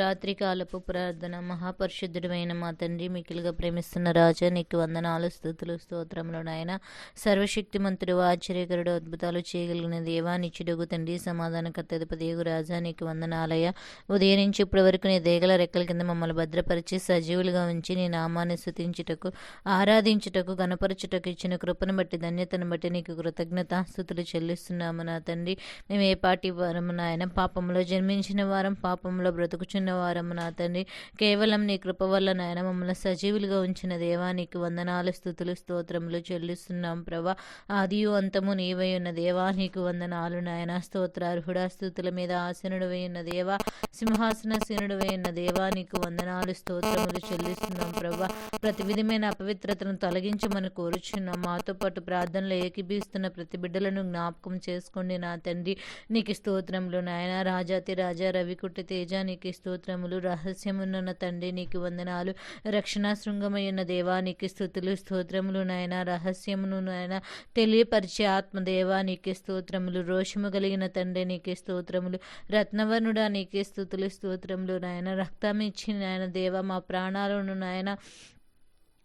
రాత్రికాలపు ప్రార్థన. మహాపరిశుద్ధుడైన మా తండ్రి మికిలుగా ప్రేమిస్తున్న రాజా నీకు వందనాలు స్థుతులు స్తోత్రంలో నాయన. సర్వశక్తిమంతుడు ఆశ్చర్యకరుడు అద్భుతాలు చేయగలిగిన దేవా నిచ్చుడుగు తండ్రి సమాధానకర్త అధిపతియగు రాజా నీకు వందనాలయ ఉదయం నుంచి ఇప్పటి వరకు నీ దేగల రెక్కల కింద మమ్మల్ని భద్రపరిచి సజీవులుగా ఉంచి నీ నామాన్ని స్థుతించుటకు ఆరాధించుటకు గణపరచుటకు ఇచ్చిన కృపను బట్టి ధన్యతను బట్టి నీకు కృతజ్ఞత స్థుతులు చెల్లిస్తున్నాము నా తండ్రి. మేము ఏ పాటి వారము నాయన? పాపంలో జన్మించిన వారం పాపంలో బ్రతుకుచున్న వారము నా తండ్రి కేవలం నీ కృప వల్ల నాయన మమ్మల్ని సజీవులుగా ఉంచిన దేవా నీకు వందనాలు స్థుతులు స్తోత్రములు చెల్లిస్తున్నాం ప్రభా. ఆదియు అంతము నీవై ఉన్న దేవా నీకు వందనాలు నాయన. స్తోత్రార్హుడా స్థుతుల మీద ఆసనుడు ఉన్న దేవా సింహాసన సీనుడు ఉన్న దేవా నీకు వందనాలు స్తోత్రములు చెల్లిస్తున్నాం ప్రభా. ప్రతి విధమైన అపవిత్రతను తొలగించమని కోరుచున్నాం. మాతో పాటు ప్రార్థనలు ఏకీభవిస్తున్న ప్రతి బిడ్డలను జ్ఞాపకం చేసుకోండి నా తండ్రి. నీకు స్తోత్రములు నాయన. రాజాతి రాజా రవికుట్టి తేజ నీకు స్తోత్రములు రహస్యమున్న తండ్రి నీకు వందనాలు. రక్షణ శృంగమైన దేవా నీకు స్థుతులు స్తోత్రములు నాయన. రహస్యమును నాయన తెలియపరిచే ఆత్మదేవా నీకే స్తోత్రములు. రోషము కలిగిన తండ్రి నీకే స్తోత్రములు. రత్నవర్ణుడా నీకే స్థుతులు స్తోత్రములు నాయన. రక్తం ఇచ్చి నాయన దేవ మా ప్రాణాలను నాయన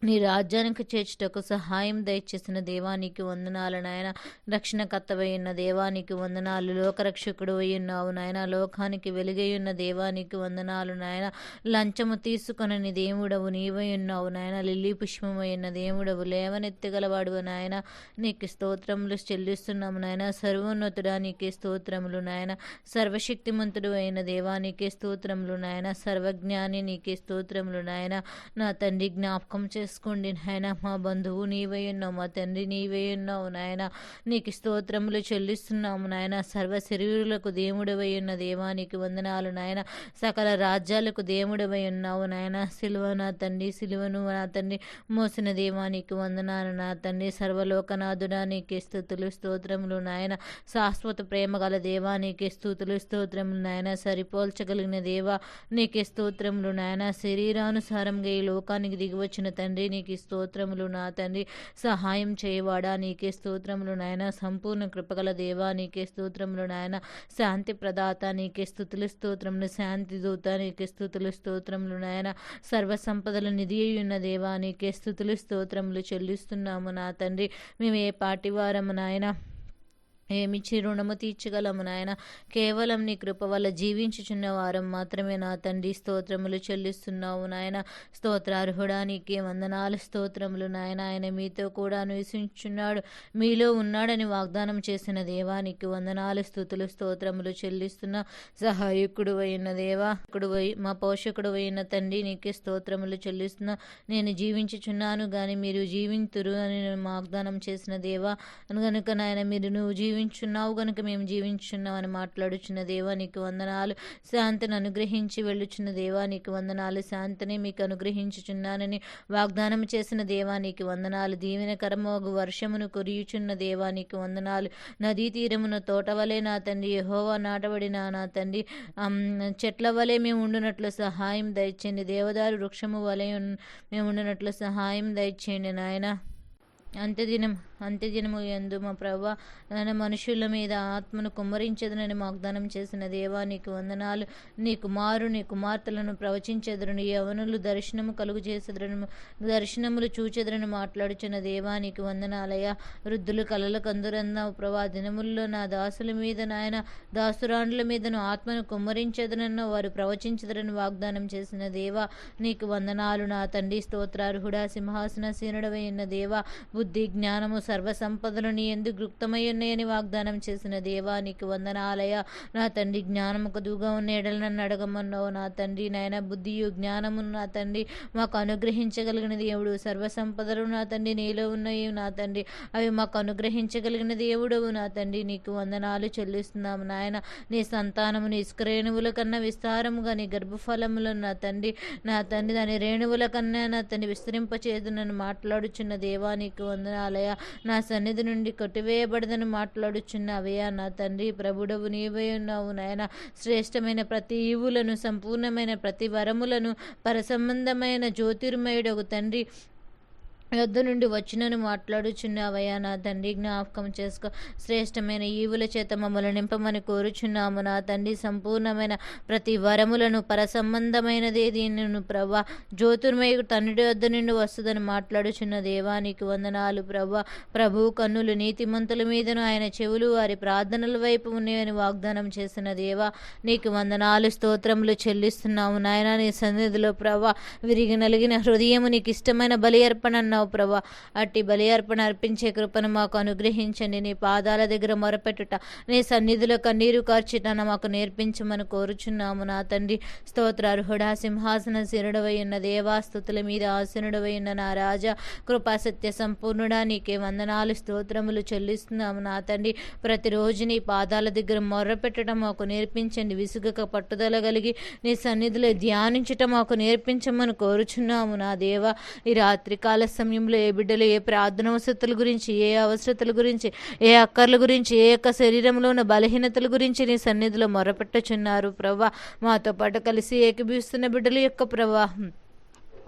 నీ రాజ్యానికి చేర్చుటకు సహాయం దయచేసిన దేవానికి వందనాలు నాయన. రక్షణకర్తవై దేవానికి వందనాలు లోకరక్షకుడు ఉన్నావు నాయన. లోకానికి వెలుగై ఉన్న దేవానికి వందనాలు నాయన. లంచము తీసుకొనని దేవుడవు నీవై ఉన్నావు నాయన. లిల్లీ పుష్పమైన దేవుడవు లేవనెత్తగలవాడు నాయన. నీకు స్తోత్రములు చెల్లిస్తున్నాము నాయన. సర్వోన్నతుడా నీకే స్తోత్రములు నాయన. సర్వశక్తిమంతుడు అయిన దేవానికి స్తోత్రములు నాయన. సర్వజ్ఞాని నీకే స్తోత్రములు నాయన. నా తండ్రి జ్ఞాపకం చేసుకోండి నాయన మా బంధువు నీవై ఉన్నావు మా తండ్రి నీవై ఉన్నావు నాయన. నీకు స్తోత్రములు చెల్లిస్తున్నాము నాయన. సర్వ శరీరులకు దేవుడవై ఉన్న దేవానికి వందనాలు నాయన. సకల రాజ్యాలకు దేవుడవై ఉన్నావు నాయన. సిలువ నా తండ్రి సిలువను నా తండ్రి మోసిన దేవానికి వందనాలు నా తండ్రి. సర్వలోకనాథుడా నీకే స్థుతులు స్తోత్రములు నాయన. శాశ్వత ప్రేమ గల దేవానికి స్థుతులు స్తోత్రములు నాయన. సరిపోల్చగలిగిన దేవా నీకే స్తోత్రములు నాయన. శరీరానుసారంగా ఈ లోకానికి దిగివచ్చిన తండ్రి నీకు స్తోత్రములు నా తండ్రి. సహాయం చేయవాడా? నీకే స్తోత్రములు నాయన. సంపూర్ణ కృపగల దేవా నీకే స్తోత్రములు నాయన. శాంతి ప్రదాత నీకే స్థుతులు స్తోత్రములు. శాంతి దూత నీకే స్థుతులు స్తోత్రములు నాయన. సర్వ సంపదల నిధి ఉన్న దేవా నీకే స్థుతులు స్తోత్రములు చెల్లిస్తున్నాము నా తండ్రి. మేము ఏ పాటి వారము నాయన? ఏమిచ్చి రుణము తీర్చగలము నాయన. కేవలం నీ కృప వల్ల జీవించుచున్న వారం మాత్రమే నా తండ్రి స్తోత్రములు చెల్లిస్తున్నావు నాయన. స్తోత్రార్హుడా నీకే వందనాలు స్తోత్రములు నాయన. ఆయన మీతో కూడా నివసించున్నాడు మీలో ఉన్నాడని వాగ్దానం చేసిన దేవానికి వందనాలు స్థుతులు స్తోత్రములు చెల్లిస్తున్న సహాయకుడు అయిన దేవా. కుడు మా పోషకుడు అయిన తండ్రి నీకే స్తోత్రములు చెల్లిస్తున్నా నేను జీవించుచున్నాను కానీ మీరు జీవింతురు అని వాగ్దానం చేసిన దేవా. కనుక నాయన మీరు నువ్వు జీవి జీవించున్నావు గనుక మేము జీవించున్నాం అని మాట్లాడుచున్న దేవా నీకు వందనాలు. శాంతిని అనుగ్రహించి వెళ్ళుచున్న దేవా నీకు వందనాలు. శాంతిని మీకు అనుగ్రహించుచున్నానని వాగ్దానం చేసిన దేవా నీకు వందనాలు. దీవెనకరమోగు వర్షమును కురియుచున్న దేవా నీకు వందనాలు. నదీ తీరమున తోట వలె నా తండ్రి యహోవా నాటబడిన నా తండ్రి చెట్ల వలె మేము ఉండునట్లు సహాయం దయచేయండి. దేవదారు వృక్షము వలె మేము ఉండునట్లు సహాయం దయచేయండి నాయన. అంత్యదినం అంత్యదినము ఎందు మా ప్రభా నాన్న మనుషుల మీద ఆత్మను కుమ్మరించదునని వాగ్దానం చేసిన దేవా నీకు వందనాలు. నీ కుమారు నీ కుమార్తెలను ప్రవచించెదరని. యవనులు దర్శనము కలుగు చేసేదరను దర్శనములు చూచెదరని మాట్లాడుచున్న దేవా నీకు వందనాలయ వృద్ధులు కలలు కందురన్నావు ప్రభా దినముల్లో నా దాసుల మీద నాయన దాసురాండ్ల మీదను ఆత్మను కుమ్మరించదనన్న వారు ప్రవచించదరని వాగ్దానం చేసిన దేవా నీకు వందనాలు. నా తండ్రి స్తోత్రార్హుడా సింహాసన సీనుడవైన దేవా బుద్ధి జ్ఞానము సర్వసంపదలు నీ ఎందు గుప్తమై ఉన్నాయని వాగ్దానం చేసిన దేవా నీకు వందనాలయ. నా తండ్రి జ్ఞానము కొదువుగా ఉన్న ఎడలు నన్ను అడగమన్నావు. నా తండ్రి నాయన బుద్ధియు జ్ఞానము నా తండ్రి మాకు అనుగ్రహించగలిగిన దేవుడు. సర్వసంపదలు నా తండ్రి నీలో ఉన్నాయి. నా తండ్రి అవి మాకు అనుగ్రహించగలిగిన దేవుడు నా తండ్రి నీకు వందనాలు చెల్లిస్తున్నాము. నాయన నీ సంతానము నీ ఇసుకరేణువుల కన్నా విస్తారముగా నీ గర్భఫలములు నా తండ్రి నా తండ్రి దాని రేణువుల కన్నా నా తండ్రి విస్తరింపచేదు నన్ను మాట్లాడుచున్న దేవా నీకు వందనాలయ నా సన్నిధి నుండి కొట్టివేయబడదని మాట్లాడుచున్నావయ్యా. నా తండ్రి ప్రభుడవు నీవై ఉన్నావు నాయన. శ్రేష్టమైన ప్రతి ఈవులను సంపూర్ణమైన ప్రతి వరములను పరసంబంధమైన జ్యోతిర్మయుడవు తండ్రి. యొద్ద నుండి వచ్చినని మాట్లాడుచున్నావయ్యా నా తండ్రి జ్ఞాపకం చేసుకో. శ్రేష్టమైన ఈవుల చేత మమ్మల్ని నింపమని కోరుచున్నాము. నా తండ్రి సంపూర్ణమైన ప్రతి వరములను పరసంబంధమైనది దీనిను ప్రభా. జ్యోతిర్మయ తండ్రి వద్ద నుండి వస్తుందని మాట్లాడుచున్న దేవానికి వందనాలు ప్రభా. ప్రభు కన్నులు నీతిమంతుల మీదను ఆయన చెవులు వారి ప్రార్థనల వైపు ఉన్నాయని వాగ్దానం చేసిన దేవా నీకు వందనాలు స్తోత్రములు చెల్లిస్తున్నాము. నాయన నీ సన్నిధిలో ప్రభా విరిగి నలిగిన హృదయము నీకు ఇష్టమైన బలి అర్పణ అన్నావు ప్రభా. అట్టి బలి అర్పణ అర్పించే కృపను మాకు అనుగ్రహించండి. నీ పాదాల దగ్గర మొరపెట్టుట నీ సన్నిధిలో కన్నీరు కార్చుట మాకు నేర్పించమని కోరుచున్నాము నా తండ్రి. స్తోత్రార్హుడా సింహాసన శిరుడవై ఉన్న దేవాస్తుతుల మీద ఆసనుడవై ఉన్న నా రాజా. కృపా సత్య సంపూర్ణుడా నీకే వందనాలు స్తోత్రములు చెల్లిస్తున్నాము నా తండ్రి. ప్రతిరోజు నీ పాదాల దగ్గర మొర్రపెట్టడం మాకు నేర్పించండి. విసుగక పట్టుదల కలిగి నీ సన్నిధిలో ధ్యానించటం మాకు నేర్పించమని కోరుచున్నాము నా దేవ. ఈ రాత్రికాల సమయంలో ఏ బిడ్డలు ఏ ప్రార్థన అవసరతల గురించి ఏ అవసరతల గురించి ఏ అక్కర్ల గురించి ఏ యొక్క శరీరంలో ఉన్న బలహీనతల గురించి నీ సన్నిధిలో మొరపెట్టుచున్నారు. ప్రభా మాతో పాటు కలిసి ఏకీభవిస్తున్న బిడ్డల యొక్క ప్రవాహం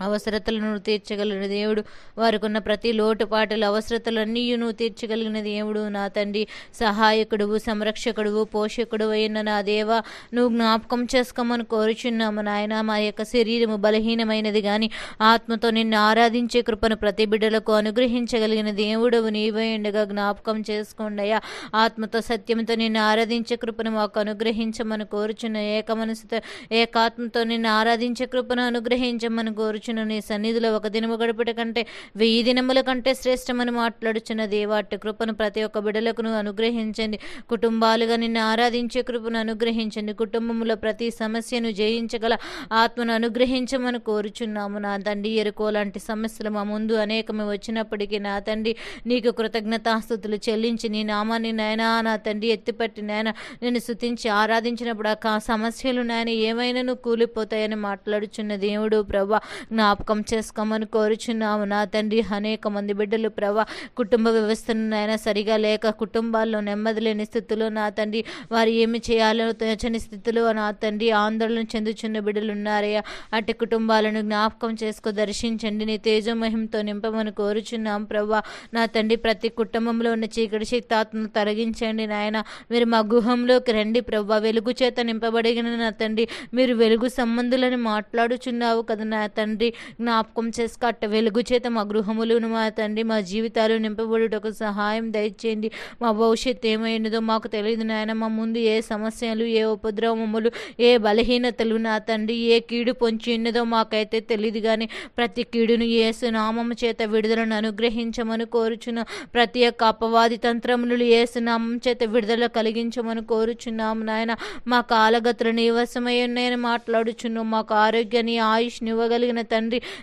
అవసరతలను తీర్చగలిగిన దేవుడు. వారికున్న ప్రతి లోటుపాటుల అవసరతలన్నీయును నువ్వు తీర్చగలిగిన దేవుడు నా తండ్రి. సహాయకుడువు సంరక్షకుడువు పోషకుడు అయిన నా దేవ నువ్వు జ్ఞాపకం చేసుకోమని కోరుచున్నాము నాయన. మా యొక్క శరీరము బలహీనమైనది కానీ ఆత్మతో నిన్ను ఆరాధించే కృపను ప్రతి బిడ్డలకు అనుగ్రహించగలిగిన దేవుడు నీవై ఉండగా జ్ఞాపకం చేసుకోండి అయ్యా. ఆత్మతో సత్యంతో నిన్ను ఆరాధించే కృపను మాకు అనుగ్రహించమని కోరుచున్న ఏక మనసుతో ఏకాత్మతో నిన్ను ఆరాధించే కృపను అనుగ్రహించమని కోరుచు మాట్లాడుచున్న నీ సన్నిధిలో ఒక దినము గడుపుట కంటే వెయ్యి దినముల కంటే శ్రేష్టమని మాట్లాడుచున్న దేవాటి కృపను ప్రతి ఒక్క బిడలకు అనుగ్రహించండి. కుటుంబాలుగా నిన్ను ఆరాధించే కృపను అనుగ్రహించండి. కుటుంబంలో ప్రతి సమస్యను జయించగల ఆత్మను అనుగ్రహించమని కోరుచున్నాము నా తండ్రి. ఎరుకో లాంటి సమస్యలు మా ముందు అనేకమే వచ్చినప్పటికీ నా తండ్రి నీకు కృతజ్ఞతాస్థుతులు చెల్లించి నీ నామాన్ని నాయనా నా తండ్రి ఎత్తిపట్టి నాయన నేను శుతించి ఆరాధించినప్పుడు ఆ సమస్యలు నాయన ఏమైనా కూలిపోతాయని మాట్లాడుచున్న దేవుడు ప్రభా జ్ఞాపకం చేసుకోమని కోరుచున్నాము. నా తండ్రి అనేక మంది బిడ్డలు ప్రభా కుటుంబ వ్యవస్థను నాయన సరిగా లేక కుటుంబాల్లో నెమ్మది లేని స్థితిలో నా తండ్రి వారు ఏమి చేయాలో తోచని స్థితిలో నా తండ్రి ఆందోళన చెందుచున్న బిడ్డలు ఉన్నారయ్యా అట్టి కుటుంబాలను జ్ఞాపకం చేసుకో దర్శించండి. నీ తేజమహింతో నింపమని కోరుచున్నాం ప్రభా. నా తండ్రి ప్రతి కుటుంబంలో ఉన్న చీకటి శక్తి ఆత్మను తొలగించండి నాయన. మీరు మా గుహంలోకి రండి ప్రభా. వెలుగు చేత నింపబడిన నా తండ్రి మీరు వెలుగు సంబంధులని మాట్లాడుచున్నావు కదా నా తండ్రి. జ్ఞాపకం చేసి కట్ట వెలుగు చేత మా గృహములను మా తండ్రి మా జీవితాలు నింపబడుటకు సహాయం దయచేయండి. మా భవిష్యత్తు ఏమైనదో మాకు తెలియదు నాయన. మా ముందు ఏ సమస్యలు ఏ ఉపద్రవములు ఏ బలహీనతలు నా తండ్రి ఏ కీడు పొంచి ఉన్నదో మాకైతే తెలియదు కానీ ప్రతి కీడును ఏసు నామము చేత విడుదలను అనుగ్రహించమని కోరుచున్న. ప్రతి ఒక్క అపవాది తంత్రములు ఏసు నామం చేత విడుదల కలిగించమని కోరుచున్నాము నాయన. మా కాలగతులు నీవసమై ఉన్నాయని మాట్లాడుచున్నాం. మాకు ఆరోగ్యాన్ని ఆయుష్ని ఇవ్వగలిగిన తండ్రి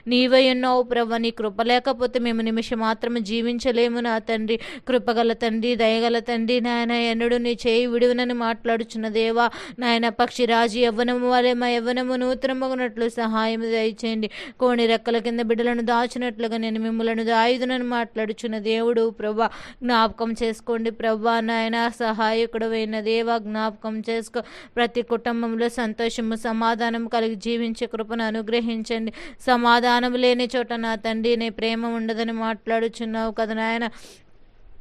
నీవై ఉన్నావు ప్రభ నీ కృప లేకపోతే మేము నిమిషం మాత్రం జీవించలేము నా తండ్రి. కృపగల తండ్రి దయగల తండ్రి నాయన ఎన్నడు నీ చేయి విడువనని మాట్లాడుచున్న దేవా నాయన పక్షిరాజు యవ్వనము వలె మా యవ్వనము నూతనమగునట్లు సహాయం దయచేయండి. కోణి రెక్కల కింద బిడ్డలను దాచినట్లుగా నేను మిమ్మలను దాయుదునని మాట్లాడుచున్న దేవుడు ప్రభా జ్ఞాపకం చేసుకోండి ప్రభా నాయన సహాయకుడు అయిన దేవా జ్ఞాపకం చేసుకో. ప్రతి కుటుంబంలో సంతోషము సమాధానం కలిగి జీవించే కృపను అనుగ్రహించండి. సమాధానం లేని చోట నా తండ్రి నీ ప్రేమ ఉండదని మాట్లాడుచున్నావు కదా నాయన.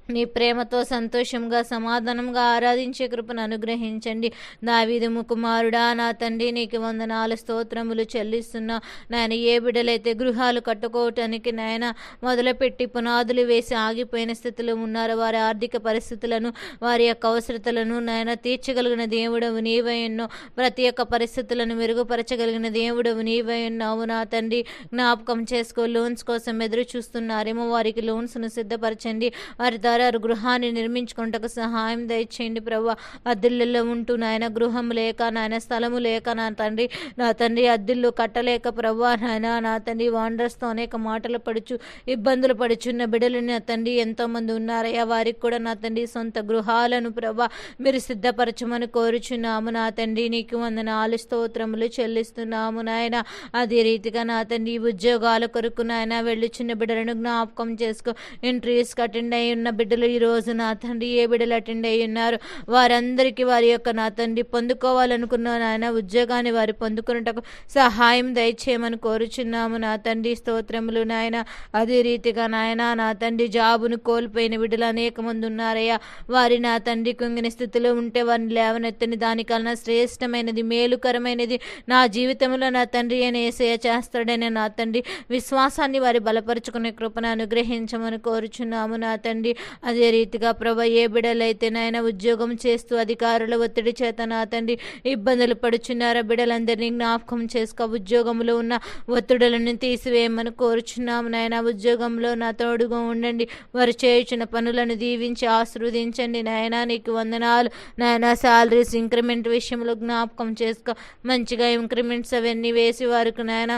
నీ ప్రేమతో సంతోషంగా సమాధానంగా ఆరాధించే కృపను అనుగ్రహించండి. దావీదు కుమారుడా నా తండ్రి నీకు వందనాలు స్తోత్రములు చెల్లిస్తున్నా. నాయన ఏ బిడ్డలైతే గృహాలు కట్టుకోవటానికి నాయన మొదలుపెట్టి పునాదులు వేసి ఆగిపోయిన స్థితిలో ఉన్నారు వారి ఆర్థిక పరిస్థితులను వారి యొక్క అవసరతలను నాయన తీర్చగలిగిన దేవుడవు నీవై ఎన్నో ప్రతి ఒక్క పరిస్థితులను మెరుగుపరచగలిగిన దేవుడవు నీవై ఉన్నావు. నా తండ్రి జ్ఞాపకం చేసుకో లోన్స్ కోసం ఎదురు చూస్తున్నారేమో వారికి లోన్స్ను సిద్ధపరచండి. వారి ద్వారా గృహాన్ని నిర్మించుకుంటకు సహాయం దయచేయండి ప్రభు. అద్దెళ్ళలో ఉంటూ నాయన గృహం లేక నాయన స్థలము లేక నా తండ్రి నా తండ్రి అద్దిల్లు కట్టలేక ప్రభు నాయన నా తండ్రి వాండర్స్తో అనేక మాటలు పడుచు ఇబ్బందులు పడుచున్న బిడలు నా తండ్రి ఎంతోమంది ఉన్నారయ్యా. వారికి కూడా నా తండ్రి సొంత గృహాలను ప్రభా మీరు సిద్ధపరచమని కోరుచున్నాము. నా తండ్రి నీకు వందనాలు స్తోత్రములు చెల్లిస్తున్నాము నాయన. అదే రీతిగా నా తండ్రి ఉద్యోగాల కొరకు నాయన వెళ్ళుచున్న బిడ్డలను జ్ఞాపకం చేసుకో. ఇంట్రీస్ కటెండ్ అయి ఉన్న బిడ్డలు ఈ రోజు నా తండ్రి ఏ బిడ్డలు అటెండ్ అయి ఉన్నారు? వారందరికీ వారి యొక్క నా తండ్రి పొందుకోవాలనుకున్న నాయన ఉద్యోగాన్ని వారు పొందుకున్నటకు సహాయం దయచేయమని కోరుచున్నాము. నా తండ్రి స్తోత్రములు నాయన. అదే రీతిగా నాయన నా తండ్రి జాబును కోల్పోయిన బిడ్డలు అనేక మంది ఉన్నారయ్యా. వారి నా తండ్రి కుంగిన స్థితిలో ఉంటే వారిని లేవనెత్తని దానికన్నా శ్రేష్టమైనది మేలుకరమైనది నా జీవితంలో నా తండ్రి అని ఏసయ చేస్తాడనే నా తండ్రి విశ్వాసాన్ని వారి బలపరుచుకునే కృపను అనుగ్రహించమని కోరుచున్నాము. నా తండ్రి అదే రీతిగా ప్రభ ఏ బిడలైతే నాయన ఉద్యోగం చేస్తూ అధికారుల ఒత్తిడి చేత నా తండ్రి ఇబ్బందులు పడుచున్నారా బిడలందరినీ జ్ఞాపకం చేసుకో. ఉద్యోగంలో ఉన్న ఒత్తిడులను తీసివేయమని కోరుచున్నాము నాయన. ఉద్యోగంలో నా తోడుగా ఉండండి. వారు చేయుచున్న పనులను దీవించి ఆశీర్వదించండి నాయన. నీకు వందనాలు నాయన. శాలరీస్ ఇంక్రిమెంట్ విషయంలో జ్ఞాపకం చేసుకో. మంచిగా ఇంక్రిమెంట్స్ అవన్నీ వేసి వారికి నాయన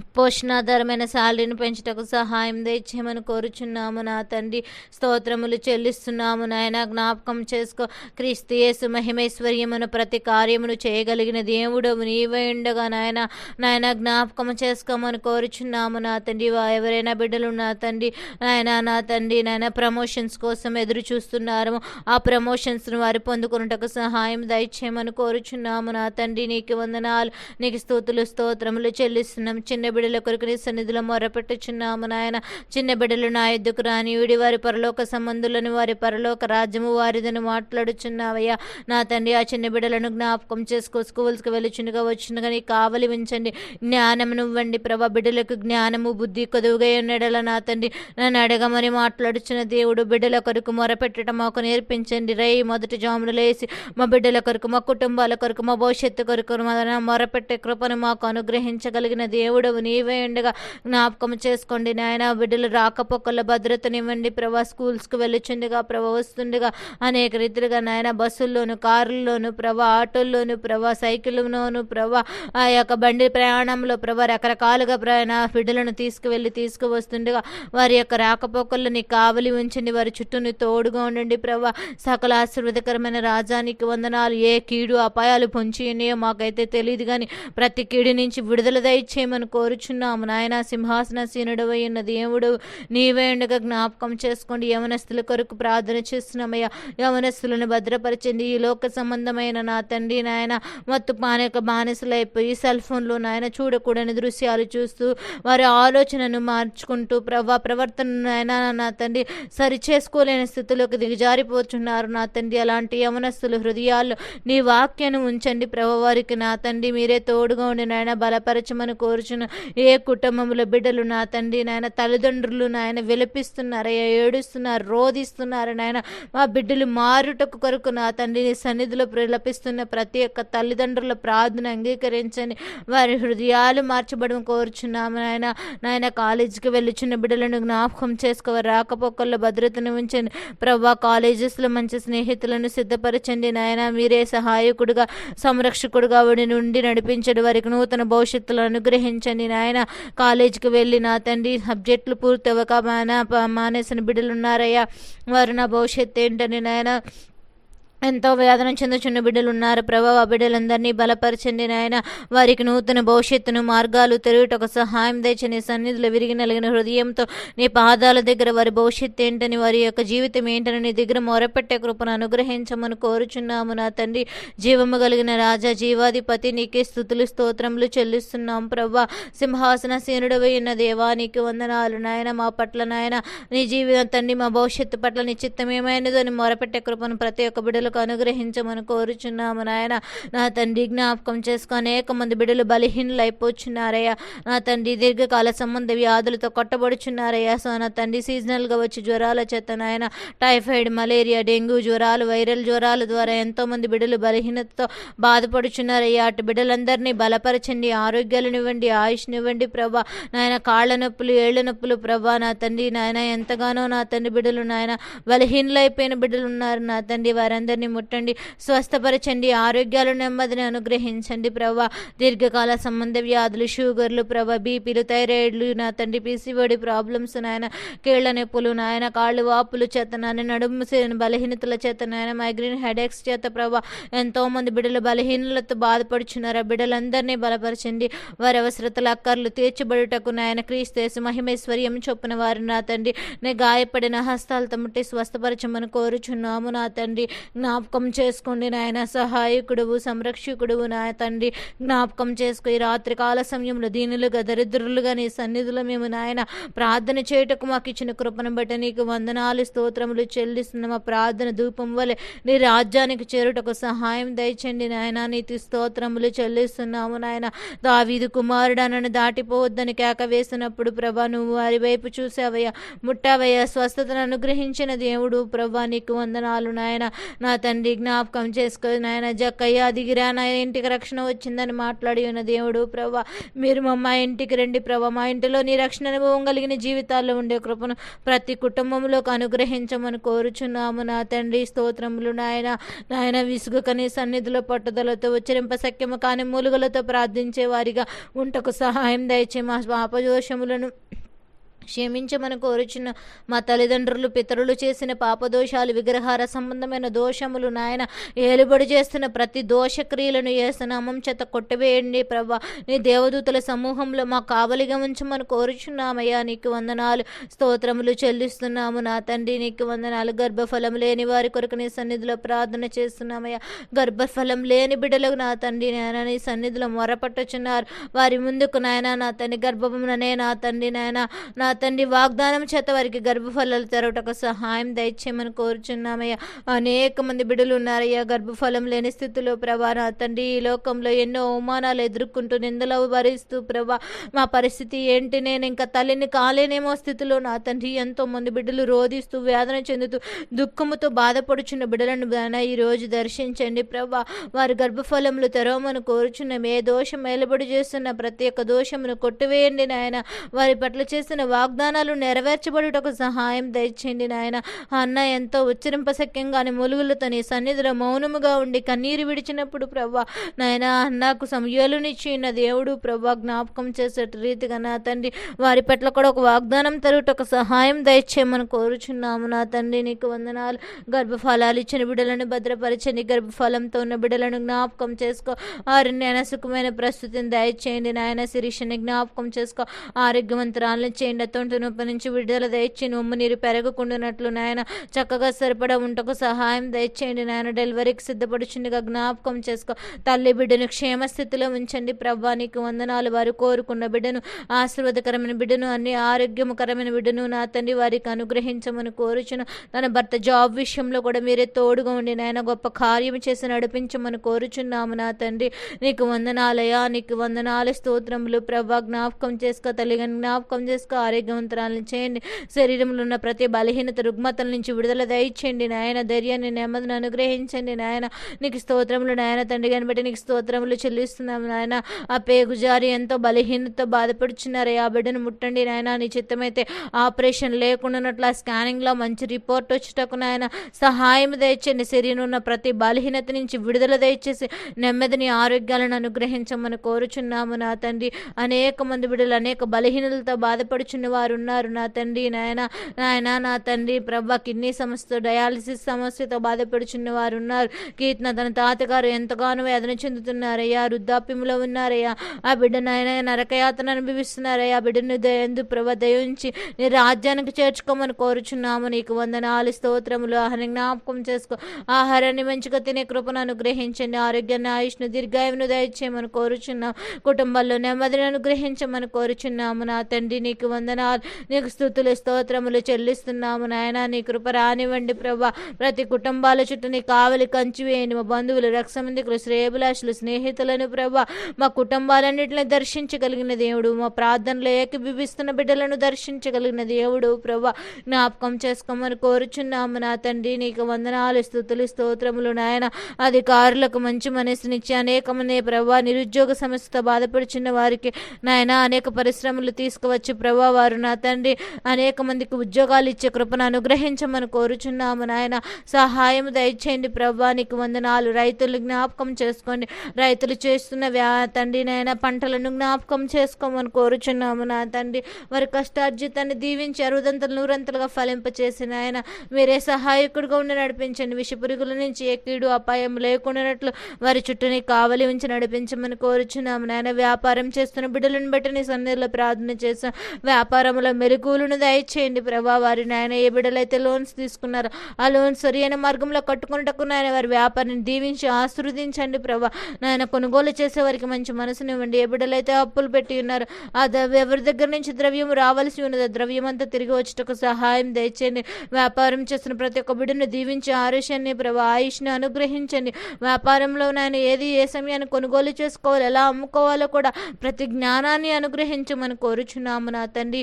పోషణాధారమైన శాలరీని పెంచుటకు సహాయం దయచేయమని కోరుచున్నాము నా తండ్రి. స్తోత్రములు చెల్లిస్తున్నాము నాయన. జ్ఞాపకం చేసుకో. క్రీస్తుయేసు మహిమేశ్వర్యమును ప్రతి కార్యమును చేయగలిగిన దేవుడు నీవై ఉండగా నాయన. నాయన జ్ఞాపకం చేసుకోమని కోరుచున్నాము నా తండ్రి. వా- ఎవరైనా బిడ్డలు నా తండ్రి. నాయన నా తండ్రి నాయన ప్రమోషన్స్ కోసం ఎదురు చూస్తున్నారు ఆ ప్రమోషన్స్ను వారు పొందుకున్నటకు సహాయం దయచేయమని కోరుచున్నాము నా తండ్రి. నీకు వందనాలు. నీకు స్తోతులు స్తోత్రములు చెల్లిస్తున్నాం. చిన్న బిడ్డల కొరకు నీ సన్నిధిలో మొరపెట్టుచున్నాము నాయన. చిన్న బిడ్డలు నా ఎద్దుకు రాని విడి వారి పరలోక సంబంధులను వారి పరలోక రాజ్యము వారిదని మాట్లాడుచున్నావయ్యా. నా తండ్రి ఆ చిన్న బిడ్డలను జ్ఞాపకం చేసుకో. స్కూల్స్కి వెళ్ళుచుండగా వచ్చినగా నీ కావలి ఉంచండి జ్ఞానమునివ్వండి ప్రభా. బిడ్డలకు జ్ఞానము బుద్ధి కొదువుగా ఉన్నడల నా తండ్రి. నన్ను అడగమని మాట్లాడుచున్న దేవుడు బిడ్డల కొరకు మొరపెట్టడం మాకు నేర్పించండి. రై మొదటి జామును లేసి మా బిడ్డల కొరకు మా కుటుంబాల కొరకు మా భవిష్యత్తు కొరకు మొరపెట్టే కృపను మాకు అనుగ్రహించగలిగిన దేవుడు నీవే ఉండగా జ్ఞాపకం చేసుకోండి నాయన. బిడ్డలు రాకపోకల భద్రతనివ్వండి. ప్రభా స్కూల్స్కి వెళ్ళుచుండగా ప్రభా వస్తుండగా అనేక రీతిలుగా నాయన బస్సుల్లోను కారుల్లోను ప్రభా ఆటోల్లోను ప్రభా సైకిల్లోను ప్రభా ఆ యొక్క బండి ప్రయాణంలో ప్రభా రకరకాలుగా ప్రయాణ బిడ్డలను తీసుకువెళ్ళి తీసుకువస్తుండగా వారి యొక్క రాకపోకల్లో నీ కావలి ఉంచండి. వారి చుట్టూ నీ తోడుగా ఉండండి ప్రభా. సకల ఆశీర్వదకరమైన రాజానికి వందనాలు. ఏ కీడు అపాయాలు పొంచి ఉన్నాయో మాకైతే తెలియదు కానీ ప్రతి కీడు నుంచి విడుదల దయచేయమని కోరుచున్నాము. నాయన సింహాసన సీనుడవై ఉన్న దేవుడు నీవే ఉండగా జ్ఞాపకం చేసుకోండి. యవనస్తుల కొరకు ప్రార్థన చేస్తున్నామయ్యా. యవనస్తులను భద్రపరచండి ఈ లోక సంబంధమైన నా తండ్రి నాయన. మత్తు పానక బానిసలైపోయి సెల్ ఫోన్లో నాయన చూడకూడని దృశ్యాలు చూస్తూ వారి ఆలోచనను మార్చుకుంటూ ప్రభా ప్రవర్తనను నాయన నా తండ్రి సరి చేసుకోలేని స్థితిలోకి దిగజారిపోతున్నారు. నా తండ్రి అలాంటి యవనస్తులు హృదయాల్లో నీ వాక్యాన్ని ఉంచండి. ప్రభు వారికి నా తండ్రి మీరే తోడుగా ఉండి నాయన బలపరచమని కోరుచున్న ఏ కుటుంబంలో బిడ్డలు నా తండ్రి నాయన తల్లిదండ్రులు నాయన విలపిస్తున్నారయ్యా ఏడుస్తున్నారు రోధిస్తున్నారు నాయన మా బిడ్డలు మారుటకు కొరకు నా తండ్రిని సన్నిధిలో విలపిస్తున్న ప్రతి ఒక్క తల్లిదండ్రుల ప్రార్థన అంగీకరించండి వారి హృదయాలు మార్చబడడం కోరుచున్నాము నాయన. నాయన కాలేజీకి వెళ్ళుచున్న బిడ్డలను జ్ఞాపకం చేసుకోవాలి రాకపోకల్లో భద్రతను ఉంచండి. ప్రభా కాలేజెస్లో మంచి స్నేహితులను సిద్ధపరచండి నాయన. మీరే సహాయకుడిగా సంరక్షకుడుగా వాడి నుండి నడిపించండి. వారికి నూతన భవిష్యత్తులను అనుగ్రహించండి. నాయన. కాలేజీకి వెళ్ళి నా తండ్రి సబ్జెక్టులు పూర్తి అవ్వక మాన మానేసిన బిడ్డలు ఉన్నారయ్యా. వారు నా భవిష్యత్తు ఏంటని నాయన ఎంతో వేదన చెందుచున్న బిడ్డలు ఉన్నారు ప్రభావ బిడ్డలందరినీ బలపరచండి నాయన. వారికి నూతన భవిష్యత్తును మార్గాలు తెరుగుటకు సహాయం తెచ్చని సన్నిధిలో విరిగి నలిగిన హృదయంతో నీ పాదాల దగ్గర వారి భవిష్యత్తు ఏంటని వారి యొక్క జీవితం ఏంటని నీ దగ్గర మొరపెట్టే కృపను అనుగ్రహించమని కోరుచున్నాము నా తండ్రి. జీవము కలిగిన రాజా జీవాధిపతి నీకే స్థుతులు స్తోత్రములు చెల్లిస్తున్నాం ప్రభా. సింహాసన సీనుడవై ఉన్న దేవా నీకు వందనాలు నాయన. మా పట్ల నాయన నీ జీవితం తండ్రి మా భవిష్యత్తు పట్ల నీ చిత్తం ఏమైనదో అని మొరపెట్టే కృపను ప్రతి ఒక్క బిడ్డలకు అనుగ్రహించమని కోరుచున్నాము నాయన. నా తండ్రి జ్ఞాపకం చేసుకుని అనేక మంది బిడ్డలు బలహీనలు అయిపోచున్నారయ్యా నా తండ్రి దీర్ఘకాల సంబంధ వ్యాధులతో కొట్టబడుచున్నారయ్యా. సో నా తండ్రి సీజనల్గా వచ్చి జ్వరాల చేత నాయన టైఫాయిడ్ మలేరియా డెంగ్యూ జ్వరాలు వైరల్ జ్వరాల ద్వారా ఎంతో మంది బిడ్డలు బలహీనతతో బాధపడుచున్నారయ్యా. అటు బిడ్డలందరినీ బలపరచండి ఆరోగ్యాలనివ్వండి ఆయుష్నివ్వండి ప్రభా. నాయన కాళ్ళ నొప్పులు ఏళ్ళ నొప్పులు ప్రభా. నా తండ్రి నాయన ఎంతగానో నా తండ్రి బిడ్డలు నాయన బలహీనలైపోయిన బిడ్డలు ఉన్నారు. నా తండ్రి వారందరూ అందరినీ ముట్టండి స్వస్థపరచండి ఆరోగ్యాలు నెమ్మదిని అనుగ్రహించండి ప్రభా. దీర్ఘకాల సంబంధ వ్యాధులు షుగర్లు ప్రభా బీపీలు థైరాయిడ్లు నా తండ్రి పీసీఓడి ప్రాబ్లమ్స్ నాయన కీళ్ళ నొప్పులు నాయన కాళ్ళు వాపులు చేత నాయన నడుము బలహీనతల చేత నాయన మైగ్రేన్ హెడేక్స్ చేత ప్రభా. ఎంతో మంది బిడ్డలు బలహీనలతో బాధపడుచున్నారు? ఆ బిడ్డలందరినీ బలపరచండి. వారి అవసరతల అక్కర్లు తీర్చబడుటకు నాయన క్రీస్తేసు మహిమేశ్వర్యం చొప్పున వారు నా తండ్రి నే గాయపడిన హస్తాలతో ముట్టి స్వస్థపరచమని కోరుచున్నాము నా తండ్రి. జ్ఞాపకం చేసుకోండి నాయన సహాయకుడువు సంరక్షకుడువు నా తండ్రి జ్ఞాపకం చేసుకో. ఈ రాత్రికాల సమయంలో దీనులుగా దరిద్రులుగా నీ సన్నిధిలో మేము నాయన ప్రార్థన చేయుటకు మాకు ఇచ్చిన కృపను బట్టి నీకు వందనాలు స్తోత్రములు చెల్లిస్తున్న. మా ప్రార్థన ధూపం వలె నీ రాజ్యానికి చేరుటకు సహాయం దయచండి నాయన. నీతి స్తోత్రములు చెల్లిస్తున్నాము నాయన. దావీదు కుమారుడనని నన్ను దాటిపోవద్దని కేక వేసినప్పుడు ప్రభా నువ్వు వారి వైపు చూసావయ్యా ముట్టావయ్యా. స్వస్థతను అనుగ్రహించిన దేవుడు ప్రభా నీకు వందనాలు నాయన. నా తండ్రి జ్ఞాపకం చేసుకుని నాయన జక్కయ్య దిగిరా నా ఇంటికి రక్షణ వచ్చిందని మాట్లాడి ఉన్న దేవుడు ప్రభా మీరు మా ఇంటికి రండి ప్రభా మా ఇంటిలో నీ రక్షణ అనుభవం కలిగిన జీవితాల్లో ఉండే కృపను ప్రతి కుటుంబంలోకి అనుగ్రహించమని కోరుచున్నాము నా తండ్రి. స్తోత్రములు నాయన. నాయన విసుగుకని సన్నిధిలో పట్టుదలతో ఉచ్చరింప సఖ్యము కాని మూలుగలతో ప్రార్థించే వారిగా ఉంటకు సహాయం దయచే మా పాపదోషములను క్షమించమని కోరుచున్న మా తల్లిదండ్రులు పితరులు చేసిన పాపదోషాలు విగ్రహార సంబంధమైన దోషములు నాయన ఏలుబడి చేస్తున్న ప్రతి దోషక్రియలను ఏసునామం చేత కొట్టివేయండి ప్రభా. నీ దేవదూతల సమూహంలో మా కావలిగా ఉంచమని కోరుచున్నామయ్యా. నీకు వందనాలు స్తోత్రములు చెల్లిస్తున్నాము నా తండ్రి. నీకు వందనాలు గర్భఫలం లేని వారి కొరకు నీ సన్నిధిలో ప్రార్థన చేస్తున్నామయ్యా. గర్భఫలం లేని బిడ్డలకు నా తండ్రి నాయన నీ సన్నిధిలో మొరపట్టుచున్నారు. వారి ముందుకు నాయన నా తండ్రి గర్భముననే నా తండ్రి నాయన నా తండ్రి వాగ్దానం చేత వారికి గర్భఫలాలు తెరవటకు సహాయం దయచేయమని కోరుచున్నామయ్యా. అనేక మంది బిడ్డలు ఉన్నారయ్యా. గర్భఫలం లేని స్థితిలో ప్రభా నా తండ్రి ఈ లోకంలో ఎన్నో అవమానాలు ఎదుర్కొంటూ నిందలు భరిస్తూ ప్రభా మా పరిస్థితి ఏంటి? నేను ఇంకా తల్లిని కాలేనేమో స్థితిలో నా తండ్రి ఎంతో మంది బిడ్డలు రోధిస్తూ వేదన చెందుతూ దుఃఖముతో బాధపడుచున్న బిడ్డలను ఈ రోజు దర్శించండి ప్రభా. వారి గర్భఫలములు తెరవమని కోరుచున్నాం. ఏ దోషం వెలుబడి చేస్తున్న ప్రతి ఒక్క దోషమును కొట్టివేయండి నాయన. వారి పట్ల చేసిన వాగ్దానాలు నెరవేర్చబడుటకు సహాయం దయచేయండి నాయన. అన్న ఎంతో ఉచ్చరింపశక్యంగాని మూలుగులతో నీ సన్నిధిలో మౌనముగా ఉండి కన్నీరు విడిచినప్పుడు ప్రభా నాయన అన్నకు సమయాలునిచ్చి దేవుడు ప్రభా జ్ఞాపకం చేసే రీతిగా నా తండ్రి వారి పట్ల కూడా ఒక వాగ్దానం తరుగుటకు సహాయం దయచేయమని కోరుచున్నాము. నా తండ్రి నీకు వందనాలు. గర్భఫలాలు ఇచ్చిన బిడ్డలను భద్రపరచండి. గర్భఫలంతో ఉన్న బిడ్డలను జ్ఞాపకం చేసుకో. వారిని నాయన సుఖమైన ప్రస్తుతిని దయచేయండి. నాయన శిరీషని జ్ఞాపకం చేసుకో. ఆరోగ్యవంతురాలను చేయండి. తొంటి నొప్పి నుంచి విడుదల దయచి నొమ్ము నీరు పెరగకుండానట్లు నాయన చక్కగా సరిపడా ఉంటకు సహాయం దయచేయండి నాయన. డెలివరీకి సిద్ధపడుచుండగా జ్ఞాపకం చేసుకో. తల్లి బిడ్డను క్షేమస్థితిలో ఉంచండి. ప్రభా నీకు వందనాలు. వారు కోరుకున్న బిడ్డను ఆశీర్వాదకరమైన బిడ్డను అన్ని ఆరోగ్యకరమైన బిడ్డను నా తండ్రి వారికి అనుగ్రహించమని కోరుచును. తన భర్త జాబ్ విషయంలో కూడా మీరే తోడుగా ఉండి నాయన గొప్ప కార్యం చేసి నడిపించమని కోరుచున్నాము నా తండ్రి. నీకు వందనాలయా నీకు వందనాలు. స్తోత్రములు. ప్రభా జ్ఞాపకం చేసుకో. తల్లిగా జ్ఞాపకం చేసుకో. ఆరోగ్యవంతరాలను చేయండి. శరీరంలో ఉన్న ప్రతి బలహీనత రుగ్మతల నుంచి విడుదల దయచేయండి. నాయన ధైర్యాన్ని నెమ్మదిని అనుగ్రహించండి. నాయన నీకు స్తోత్రములు నాయన తండ్రి గారిని బట్టి నీకు స్తోత్రములు చెల్లిస్తున్నాము నాయన ఆ పేగుజారి ఎంతో బలహీనతతో బాధపడుచున్నారు. ఆ బిడ్డను ముట్టండి నాయన. నీ చిత్తమైతే ఆపరేషన్ లేకుండా స్కానింగ్ స్కానింగ్లో మంచి రిపోర్ట్ వచ్చేటకు నాయన సహాయం దయచేయండి. శరీరం ఉన్న ప్రతి బలహీనత నుంచి విడుదల దయచేసి నెమ్మదిని ఆరోగ్యాలను అనుగ్రహించమని కోరుచున్నాము నా తండ్రి. అనేక మంది బిడ్డలు అనేక బలహీనతలతో బాధపడుచున్న వారు ఉన్నారు నా తండ్రి నాయన నాయన నా తండ్రి ప్రభా కిడ్నీ సమస్యతో డయాలసిస్ సమస్యతో బాధపడుచున్న వారు ఉన్నారు కీర్తన తన తాతగారు ఎంతగానో వేదన చెందుతున్నారయ్యా వృద్ధాప్యంలో ఉన్నారయ్యా. ఆ బిడ్డ నాయన నరకయాతన అనుభవిస్తున్నారయ్యా. బిడ్డను దయందు ప్రభ దయించి నీ రాజ్యానికి చేర్చుకోమని కోరుచున్నాము. నీకు వందనాలు స్తోత్రములు ఆహారం జ్ఞాపకం చేసుకో. ఆహారాన్ని మంచిగా తినే కృపను అనుగ్రహించండి. ఆరోగ్యాన్ని ఆయుష్ను దీర్ఘాయువును దయచేయమని కోరుచున్నాం కుటుంబాల్లో నెమ్మదిని అనుగ్రహించమని కోరుచున్నాము. నా తండ్రి నీకు వందనాలు నీకు స్థుతులు స్తోత్రములు చెల్లిస్తున్నాము నాయన. నీ కృప రానివ్వండి ప్రభా. ప్రతి కుటుంబాల చుట్టూ నీ కావలి కంచి వేయండి. మా బంధువులు రక్షమందికులు శ్రేయభిలాషులు స్నేహితులను ప్రభా మా కుటుంబాలన్నింటిని దర్శించగలిగిన దేవుడు. మా ప్రార్థనలో ఏకీభవిస్తున్న బిడ్డలను దర్శించగలిగిన దేవుడు ప్రభా. జ్ఞాపకం చేసుకోమని కోరుచున్నాము నా తండ్రి. నీకు వందనాలు స్థుతులు స్తోత్రములు నాయన. అధికారులకు మంచి మనసునిచ్చి అనేక మంది ప్రభా నిరుద్యోగ సమస్యతో బాధపడుచున్న వారికి నాయన అనేక పరిశ్రమలు తీసుకువచ్చి ప్రభా వారు నా తండ్రి. అనేక మందికి ఉద్యోగాలు ఇచ్చే కృపను అనుగ్రహించమని కోరుచున్నాము నాయన. సహాయం దయచేయండి ప్రభా. నీకు వందనాలు. రైతులు జ్ఞాపకం చేసుకోండి. రైతులు చేస్తున్న వ్యా తండ్రి నాయన పంటలను జ్ఞాపకం చేసుకోమని కోరుచున్నాము నా తండ్రి. వారి కష్టార్జితాన్ని దీవించి అరుదంతలు నూరంతలుగా ఫలింపచేసిన ఆయన మీరే సహాయకుడిగా ఉండి నడిపించండి. విష పురుగుల నుంచి ఏ కీడు అపాయం లేకుండానట్లు వారి చుట్టూని కావలి ఉంచి నడిపించమని కోరుచున్నాము నాయన. వ్యాపారం చేస్తున్న బిడ్డలను బట్టి నీ సన్నిధిలో ప్రార్థన చేస్తాం వ్యాపారంలో మెరుగులను దయచేయండి. ప్రభా వారి నాయన ఏ బిడ్డలైతే లోన్స్ తీసుకున్నారో ఆ లోన్స్ సరైన మార్గంలో కట్టుకున్నటకు నాయన వారి వ్యాపారాన్ని దీవించి ఆశీర్వదించండి ప్రభా. నాయన కొనుగోలు చేసే వారికి మంచి మనసునివ్వండి ఏ బిడ్డలైతే అప్పులు పెట్టి ఉన్నారో ఆ ఎవరి దగ్గర నుంచి ద్రవ్యం రావాల్సి ఉన్నది ఆ ద్రవ్యం అంతా తిరిగి వచ్చేటకు సహాయం దయచేయండి. వ్యాపారం చేసిన ప్రతి ఒక్క బిడ్డను దీవించి ఆరుష్యాన్ని ప్రభా ఆయుష్ని అనుగ్రహించండి. వ్యాపారంలో నాయన ఏది ఏ సమయాన్ని కొనుగోలు చేసుకోవాలి ఎలా అమ్ముకోవాలో కూడా ప్రతి జ్ఞానాన్ని అనుగ్రహించమని కోరుచున్నాము నా తండ్రి.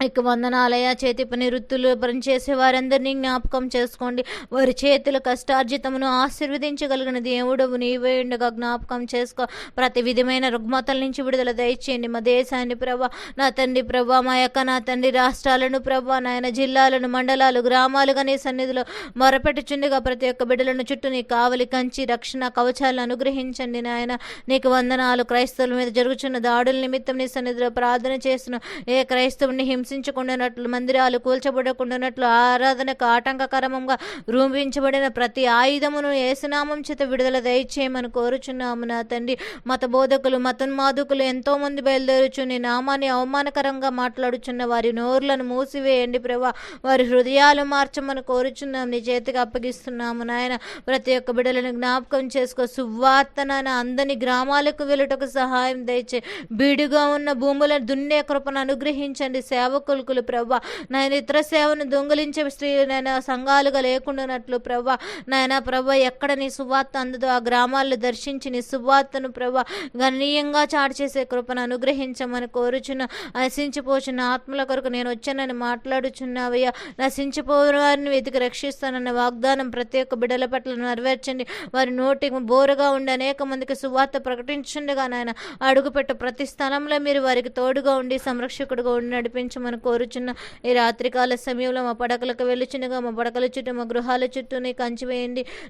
ఇక వందనాలయ చేతి పని వృత్తులు పనిచేసే వారందరినీ జ్ఞాపకం చేసుకోండి. వారి చేతుల కష్టార్జితమును ఆశీర్వదించగలిగిన దేవుడవు నీవే ఉండగా జ్ఞాపకం చేసుకో. ప్రతి విధమైన రుగ్మతల నుంచి విడుదల దయచేయండి. మా దేశాన్ని ప్రభా నా తండ్రి ప్రభా మా యొక్క నా తండ్రి రాష్ట్రాలను ప్రభా నాయన జిల్లాలను మండలాలు గ్రామాలుగా నీ సన్నిధిలో మొరపెట్టుచుండగా ప్రతి ఒక్క బిడ్డలను చుట్టూ నీ కావలి కంచి రక్షణ కవచాలను అనుగ్రహించండి నాయన. నీకు వందనాలు. క్రైస్తవుల మీద జరుగుతున్న దాడుల నిమిత్తం నీ సన్నిధిలో ప్రార్థన చేస్తున్న ఏ క్రైస్తవుని హింసించకుండానట్లు మందిరాలు కూల్చబడకుండానట్లు ఆరాధనకు ఆటంకకరమంగా రూపించబడిన ప్రతి ఆయుధమును ఏసునామం చేత విడుదల దయచేయమని కోరుచున్నాము నా తండ్రి. మత బోధకులు మతోన్మాదుకులు ఎంతో మంది బయలుదేరుచు నీ నామాన్ని అవమానకరంగా మాట్లాడుచున్న వారి నోర్లను మూసివేయండి ప్రభా. వారి హృదయాలు మార్చమని కోరుచున్నాం నీ చేతికి అప్పగిస్తున్నాము నాయన. ప్రతి ఒక్క బిడ్డలను జ్ఞాపకం చేసుకో. సువార్తన అందని గ్రామాలకు వెళ్ళుటకు సహాయం దయచే. బీడుగా ఉన్న భూములను దున్నే కృపను అనుగ్రహించండి. సేవ సేవకులు ప్రవ్వ. నాయన ఇతర సేవను దొంగిలించే స్త్రీ నాయన సంఘాలుగా లేకుండానట్లు ప్రభా నాయన ప్రవ్వ ఎక్కడ నీ సువార్త అందదో ఆ గ్రామాల్లో దర్శించి నీ సువార్తను ప్రవ్వ గణనీయంగా చాటు చేసే కృపను అనుగ్రహించమని కోరుచున్న నశించిపోచున్న ఆత్మల కొరకు నేను వచ్చానని మాట్లాడుచున్నావయ్యా. నశించిపోయిన వారిని వెతికి రక్షిస్తానన్న వాగ్దానం ప్రతి ఒక్క బిడల పట్ల నెరవేర్చండి. వారి నోటికి బోరుగా ఉండి అనేక మందికి సువార్త ప్రకటించుండగా నాయన అడుగుపెట్ట ప్రతి స్థలంలో మీరు వారికి తోడుగా ఉండి సంరక్షకుడుగా ఉండి నడిపించమని మనం కోరుచున్న ఈ రాత్రికాల సమయంలో మా పడకలకు వెళ్ళుచుండగా మా పడకల చుట్టూ మా గృహాల చుట్టూ నీ కంచి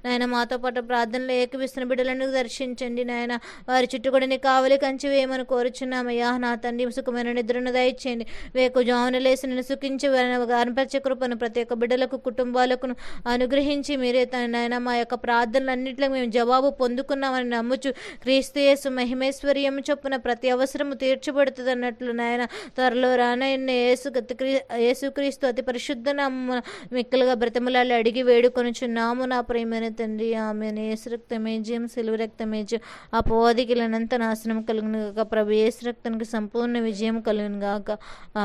నాయన మాతో పాటు ప్రార్థనలో ఏకవిస్తున్న బిడ్డలను దర్శించండి. నాయన వారి చుట్టూ కూడా నీ కావలి కంచివేయమని కోరుచున్నామయ్యా. నా తండ్రి సుఖమైన నిద్రను దయచేయండి. వేకు జామున లేసి నేను సుఖించి కనపరిచే కృపను ప్రతి ఒక్క బిడ్డలకు కుటుంబాలకు అనుగ్రహించి మీరే తన నాయన మా యొక్క ప్రార్థనలన్నింటిలో మేము జవాబు పొందుకున్నామని నమ్ముచు క్రీస్తు మహిమేశ్వర్యం చొప్పున ప్రతి అవసరము తీర్చబడుతుంది అన్నట్లు నాయన త్వరలో రానయ్య యేసు యేసుక్రీస్తు అతి పరిశుద్ధ నామ మిక్కలుగా బ్రతిమలాలు అడిగి వేడుకొనుచున్నాము నా ప్రేమైన తండ్రి. ఆమె యేసు రక్తమే జయం సిలువ రక్తమే జయం. అపోదికిలనంత నాశనం కలుగును గాక. ప్రభు యేసు రక్తానికి సంపూర్ణ విజయం కలుగును గాక.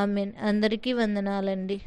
ఆమెన్. అందరికీ వందనాలండి.